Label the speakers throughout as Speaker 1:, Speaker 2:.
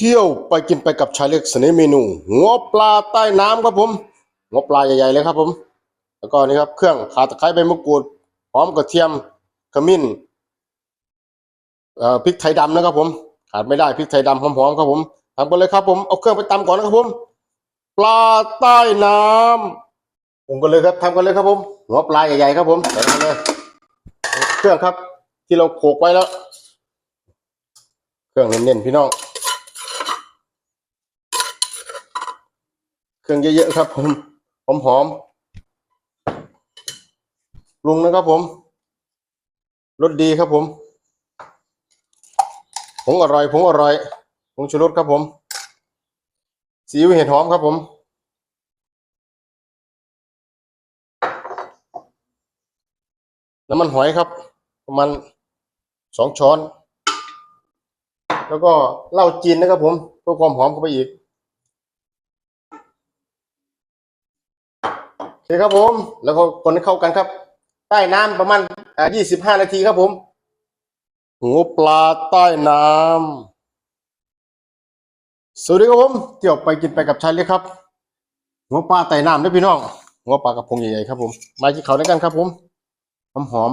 Speaker 1: เที่ยวไปกินไปกับชายเล็กเสนห์เมนูหัวปลาใต้น้ำครับผมหัวปลาใหญ่ๆเลยครับผม แล้วก็นี่ครับเครื่องข่าตะไคร้ใบมะกรูดหอมกระเทียมขมิ้นเอ่อพริกไทยดำนะครับผม ขาดไม่ได้พริกไทยดำหอมๆครับผมทำกันเลยครับผมเอาเครื่องไปตำก่อนนะครับผม ปลาใต้น้ำปรุงกันเลยครับทำกันเลยครับผมหัวปลาใหญ่ๆครับผมใส่กันเลยเครื่องครับ ที่เราโขลกไว้แล้ว เครื่องเน้นๆพี่น้อง เครื่องเยอะๆครับ ผมหอมๆปรุงนะครับผมรสดีครับผมผงอร่อยผงอร่อยผงชูรสครับผมซีอิ๊วเห็ดหอมครับผมน้ำมันหอยครับ ประมาณสองช้อน แล้วก็เหล้าจีนนะครับผมเพื่อความหอมเข้าไปอีก โอ เคครับผม แล้วก็คนให้เข้ากันครับ ใต้น้ำประมาณอ่า25นาทีครับผมหัวปลาใต้น้ำสวัสดีครับผมเที่ยวไปกินไปกับชายเล็กครับ หัวปลาใต้น้ำด้วยพี่น้องหัวปลากระพงใหญ่ๆครับผม มากินเขาด้วยกันครับผม หอมหอม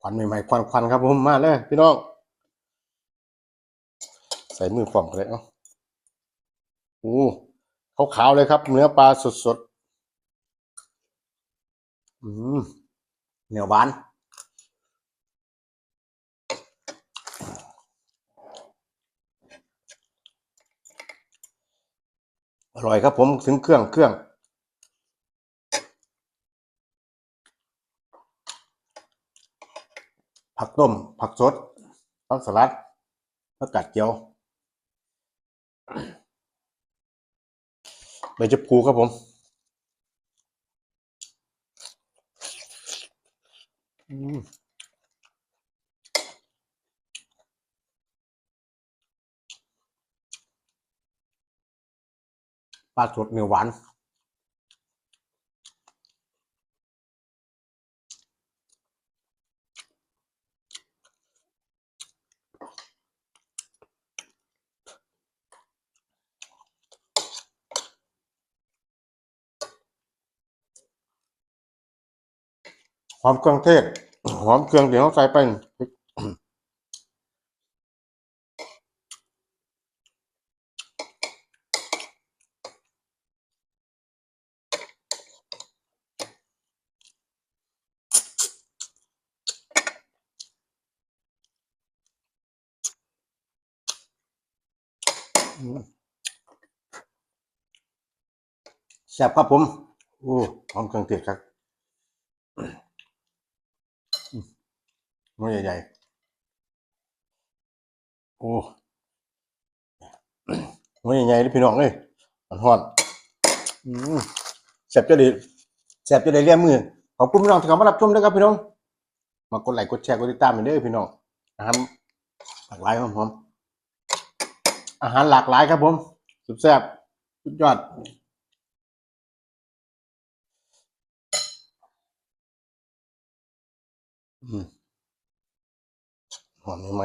Speaker 1: ควันใหม่ๆควันควันๆครับผมมาเลยพี่น้อง ใส่มือฝ่อมกันเลยเนาะโอ้ ขาวๆเลยครับ เนื้อปลาสดๆอืมเหนียวหวานอร่อยครับผมถึงเครื่องเครื่อง ผักต้ม ผักสดผักสลัดผักกาดเจียว ใบจะพูครับผมอืมปลาสดเนื้อหวาน หอมเครื่องเทศ หอมเครื่องเดี๋ยวเราใส่ไปแซ่บครับผม โอ้หอมเครื่องเทศครับ มันใหญ่ๆโอ้มันใหญ่ๆเลยพี่น้องเลยมันฮอนแซ่บจะได้แซ่บจะได้เลี้ยมือขอบคุณพี่น้องที่เข้ามารับชมด้วยครับพี่น้อง มากดไลค์กดแชร์กดติดตามกันเด้อพี่น้องอาหารหลากหลายครับผมอาหารหลากหลายครับผมสุดแซ่บสุดยอดอืม หอม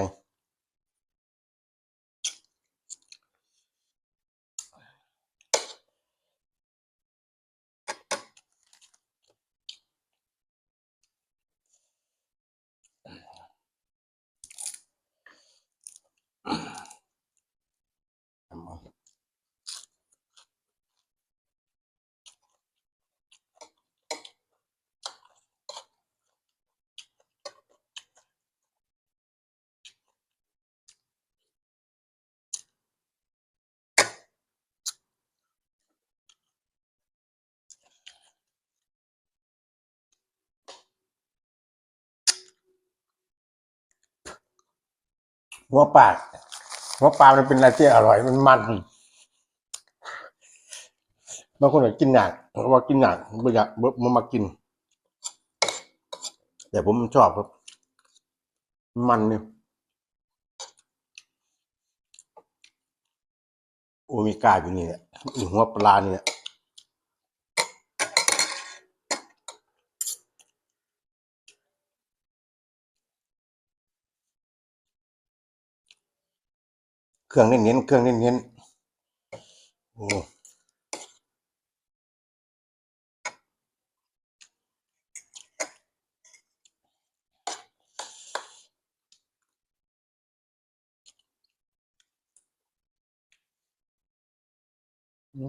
Speaker 1: หมหัวปลาหัวปลามันเป็นอะไรที่อร่อยมันมันบางคนอยากกินหนักผมว่ากินหนักไม่อยากมันมากิน แต่ผมชอบครับ มันเนี่ยโอเมก้าอยู่นี่แหละอยู่หัวปลาเนี่ย เครื่องเน้นๆเครื่องเน้นๆโอ้ทุ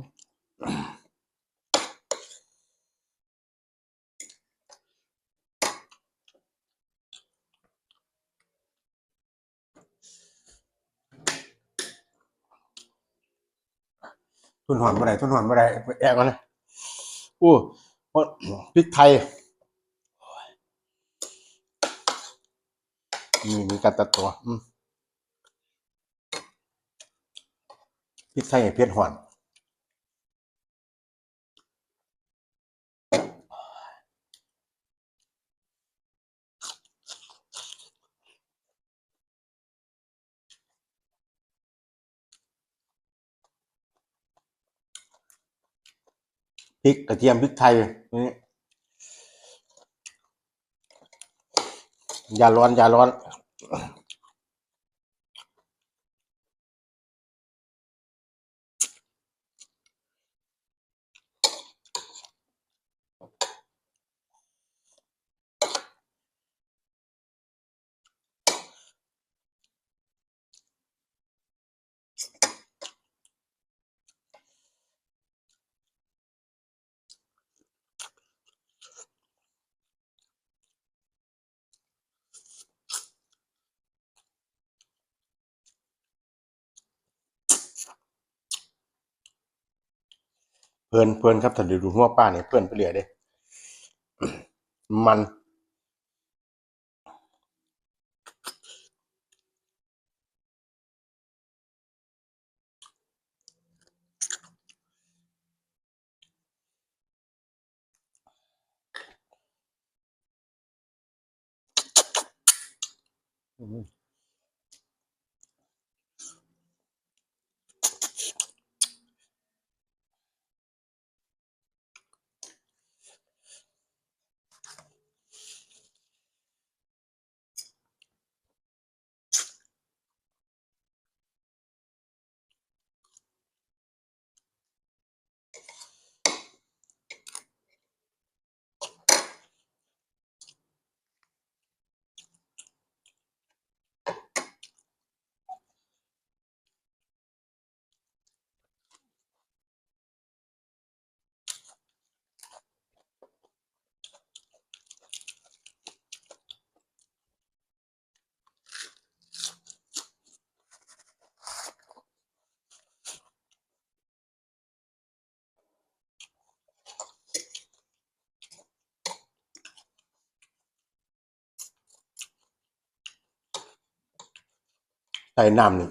Speaker 1: นหอนบ่ได้ทุนหอนบ่ได้แอะก่อนนะโอ้พริกไทยมีมีการตัดตัวพริกไทยเพี้ยนหอน พริกกระเทียมพริกไทยนี่อย่าร้อนอย่าร้อน เพลินเพลินครับถ้าดูหัวป้าเนี่ยเพลินไปเรื่อยเด้มัน ใต้น้ำนี่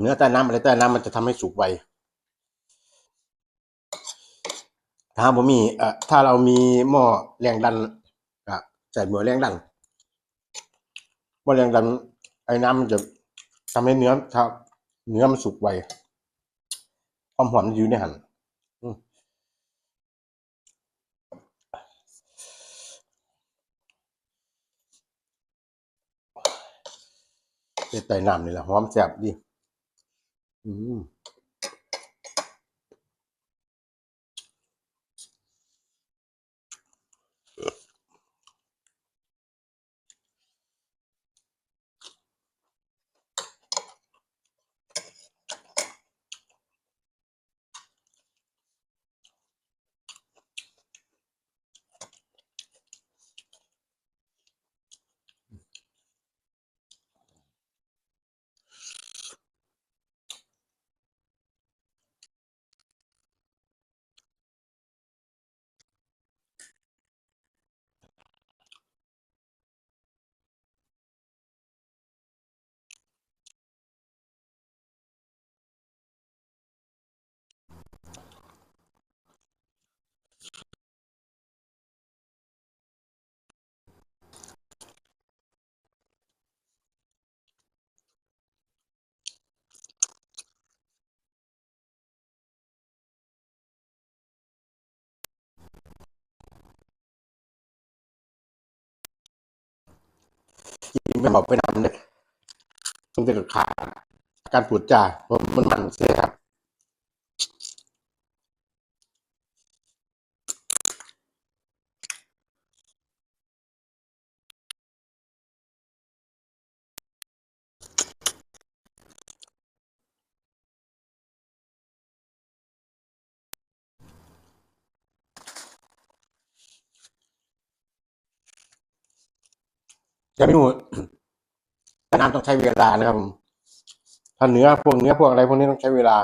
Speaker 1: เนื้อใต้น้ำอะไรใต้น้ำมันจะทำให้สุกไวถ้าผมมีเอ่อถ้าเรามีหม้อแรงดันก็ใส่หม้อแรงดันหม้อแรงดันไอ้น้ำมันจะทำให้เนื้อถ้าเนื้อมันสุกไวความหอมอยู่ในหัน เป็นไต่น้ำนี่แหละหอมแซ่บดี อืม นไม่บอกไปนำเลยต้องเจะขาการพูดจาเพราะมันมันเสียครับ จะไม่รู้น้ำต้องใช้เวลานะครับผมถ้าเนื้อพวกเนื้อพวกอะไรพวกนี้ต้องใช้เวลา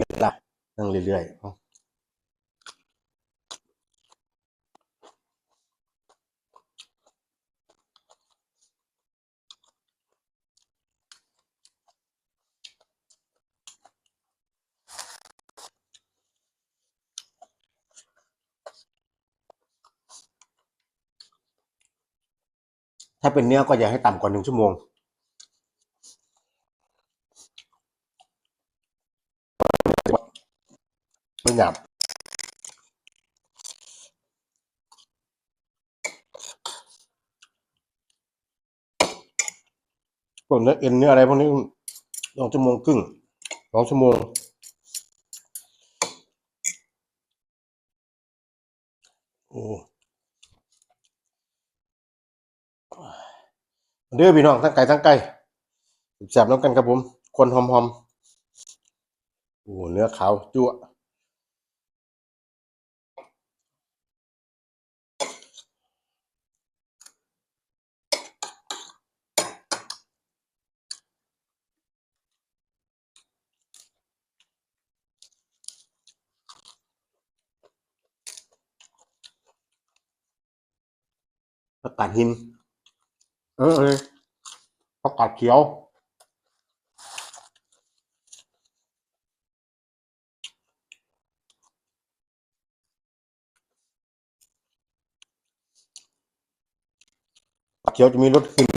Speaker 1: เวลานั่งเรื่อยๆ ถ้าเป็นเนื้อก็อย่าให้ต่ำกว่าหนึ่งชั่วโมง ไม่หยาบพวกเนื้อเอ็นเนื้ออะไรพวกนี้สองชั่วโมงครึ่งสองชั่วโมงโอ้ เด้อพี่น้องทั้งไก่ทั้งไก่แซ่บน้ำกันครับผมคนหอมๆโอ้เนื้อขาวจั่วผักกาดหิน เออเออผักกาดเขียว ผักเขียวจะมีรสหึ่น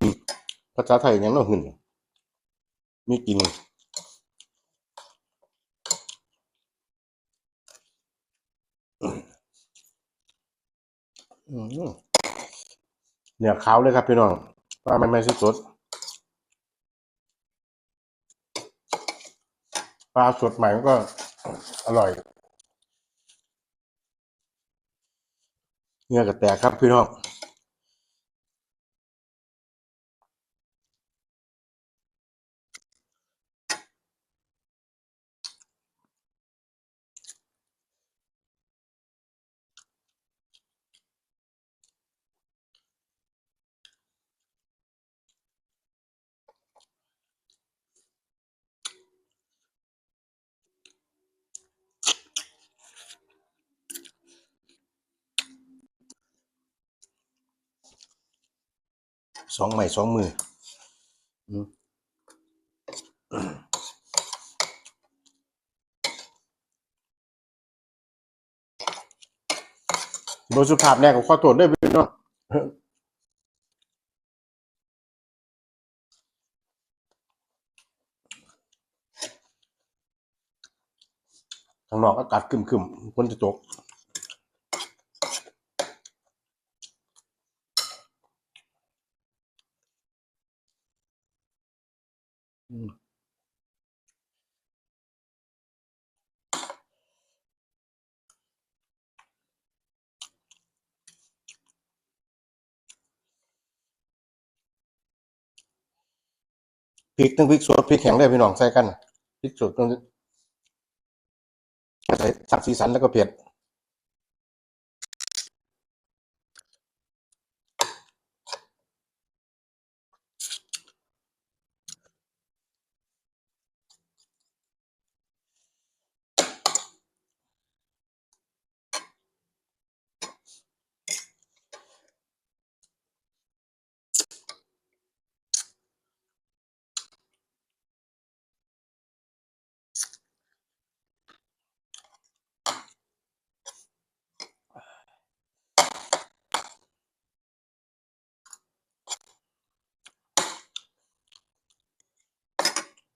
Speaker 1: ภาษาไทยยังน้อหึ่นมีกินเนื้อขาวเลยครับพี่น้อง ปลาไม่ไม่สดปลาสดใหม่มันก็อร่อยเนื้อกระแตกครับพี่น้อง สองใหม่สองมือโดยสุภาพแน่ก็ขอโทษด้วยพี่น้องข้างนอกอากาศคึมๆฝนจะตก พริกต้องพริกสดพริกแข็งได้พี่น้องใส่กันพริกสดต้องใส่สักสีสันแล้วก็เผ็ด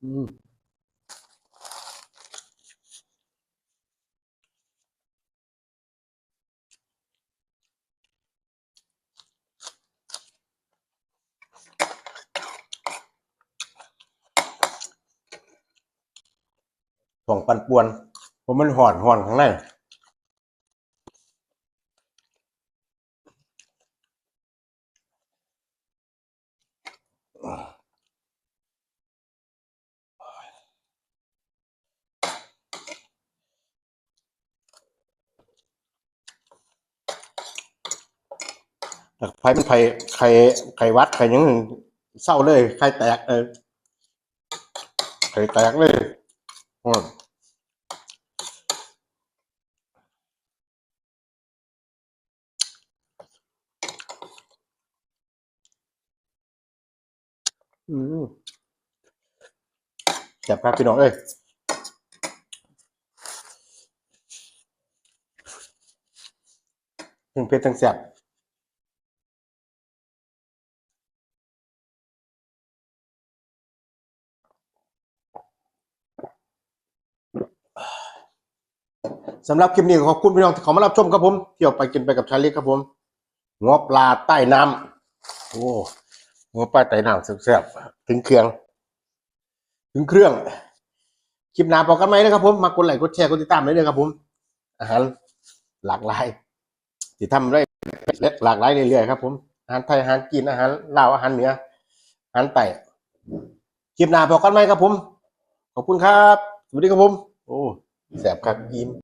Speaker 1: Mm. Khoảng phần buồn, của mình hoàn hoàn thằng này. ไฟมันไฟไข่ไข่วัดไข่หยังเศร้าเลยไข่แตกเออไข่แตกเลยอืมอืมแซ่บครับพี่น้องเอ้ยทั้งเผ็ดทั้งแซ่บ สำหรับคลิปนี้ขอบคุณพี่น้องที่เขามารับชมครับผมเที่ยวไปกินไปกับชาลีครับผมงอปลาใต้น้ำโอ้งอปลาใต้น้ำแซ่บๆถึงเครื่อง ถึงเครื่องคลิปหน้าบอกกันไหมนะครับผมมากดไลค์กดแชร์กดติดตามได้เลยครับผมอาหารหลากหลายที่ทำได้หลากหลายเรื่อยๆครับผมอาหารไทยอาหารจีนอาหารลาวอาหารเหนืออาหารไต่คลิปหน้าบอกกันไหมครับผม ขอบคุณครับ สวัสดีครับผม โอ้แสบครับยิ้ม